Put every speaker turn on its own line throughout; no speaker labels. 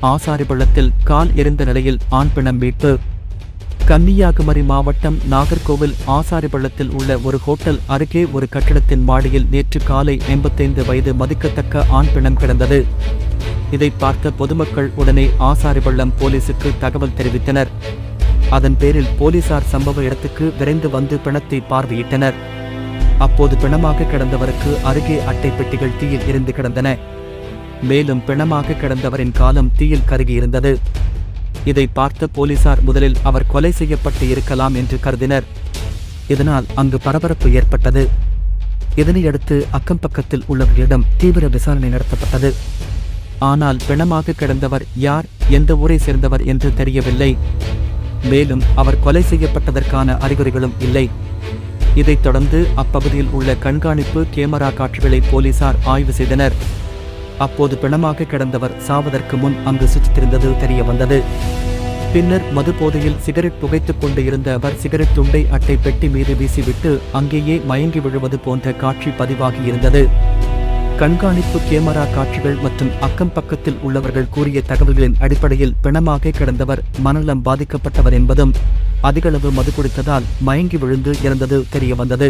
ஆசாரி பள்ளத்தில் கால் எரிந்த நிலையில் ஆண் பிணம் மீட்பு. கன்னியாகுமரி மாவட்டம் நாகர்கோவில் ஆசாரிபள்ளத்தில் உள்ள ஒரு ஹோட்டல் அருகே ஒரு கட்டிடத்தின் மாடியில் நேற்று காலை எண்பத்தைந்து வயது மதிக்கத்தக்க ஆண் பிணம் கிடந்தது. இதை பார்த்த பொதுமக்கள் உடனே ஆசாரிபள்ளம் போலீசுக்கு தகவல் தெரிவித்தனர். அதன் பேரில் போலீசார் சம்பவ இடத்துக்கு விரைந்து வந்து பிணத்தை பார்வையிட்டனர். அப்போது பிணமாக கிடந்தவருக்கு அருகே அட்டை பெட்டிகள் தீயில் எரிந்து கிடந்தன. மேலும் பிணமாக கிடந்தவரின் காலம் தீயில் கருகியிருந்தது. இதை பார்த்த போலீசார் முதலில் அவர் கொலை செய்யப்பட்டு இருக்கலாம் என்று கருதினர். இதனால் அங்கு பரபரப்பு ஏற்பட்டது. இதனையடுத்து அக்கம் பக்கத்தில் உள்ளவர்களிடம் தீவிர விசாரணை நடத்தப்பட்டது. ஆனால் பிணமாக கிடந்தவர் யார் எந்த ஊரை சேர்ந்தவர் என்று தெரியவில்லை. மேலும் அவர் கொலை செய்யப்பட்டதற்கான அறிகுறிகளும் இல்லை. இதைத் தொடர்ந்து அப்பகுதியில் உள்ள கண்காணிப்பு கேமரா காட்சிகளை போலீசார் ஆய்வு செய்தனர். அப்போது பிணமாக கிடந்தவர் சாவதற்கு முன் அங்கு சுற்றித்திருந்தது தெரிய வந்தது. பின்னர் மது போதையில் சிகரெட் புகைத்துக் கொண்டு இருந்த அவர் சிகரெட் துண்டை அட்டை பெட்டி மீது வீசிவிட்டு அங்கேயே மயங்கி விழுவது போன்ற காட்சி பதிவாகியிருந்தது கண்காணிப்பு கேமரா காட்சிகள் மற்றும் அக்கம் பக்கத்தில் உள்ளவர்கள் கூறிய தகவல்களின் அடிப்படையில் பிணமாக கிடந்தவர் மனநலம் பாதிக்கப்பட்டவர் என்பதும் அதிகளவு மது குடித்ததால் மயங்கி விழுந்து இறந்தது தெரிய வந்தது.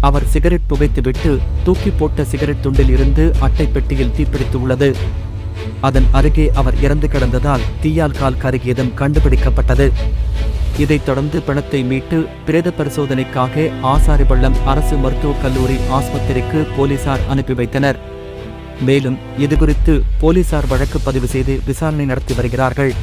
அவர் சிகரெட் புகைத்துவிட்டு தூக்கி போட்ட சிகரெட் துண்டில் இருந்து அட்டை பெட்டியில் தீப்பிடித்து உள்ளது அதன் அருகே அவர் இறந்து கிடந்ததால் தீயால் கால் கருகியதும் கண்டுபிடிக்கப்பட்டது. இதைத் தொடர்ந்து பிணத்தை மீட்டு பிரேத பரிசோதனைக்காக ஆசாரிபள்ளம் அரசு மருத்துவக் கல்லூரி ஆஸ்பத்திரிக்கு போலீசார் அனுப்பி வைத்தனர். மேலும் இதுகுறித்து போலீசார் வழக்கு பதிவு செய்து விசாரணை நடத்தி வருகிறார்கள்.